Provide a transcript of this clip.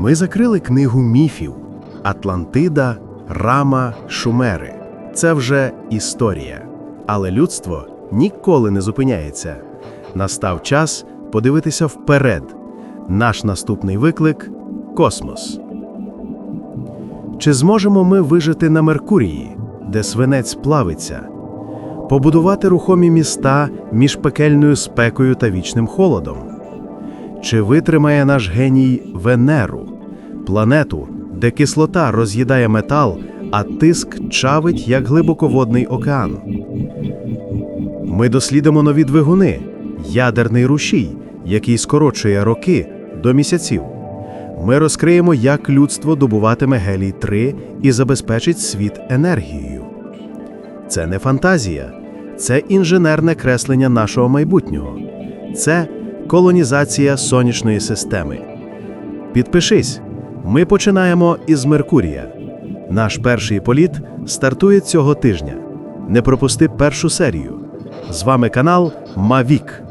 Ми закрили книгу міфів Атлантида, Рама, Шумери. Це вже історія. Але людство ніколи не зупиняється. Настав час подивитися вперед. Наш наступний виклик космос. Чи зможемо ми вижити на Меркурії, де свинець плавиться, побудувати рухомі міста між пекельною спекою та вічним холодом? Чи витримає наш геній Венеру, планету, де кислота роз'їдає метал, а тиск чавить як глибоководний океан? Ми дослідимо нові двигуни, ядерний рушій, який скорочує роки до місяців. Ми розкриємо, як людство добуватиме гелій 3 і забезпечить світ енергією. Це не фантазія, це інженерне креслення нашого майбутнього. Це колонізація сонячної системи. Підпишись, ми починаємо із Меркурія. Наш перший політ стартує цього тижня. Не пропусти першу серію. З вами канал Мавік.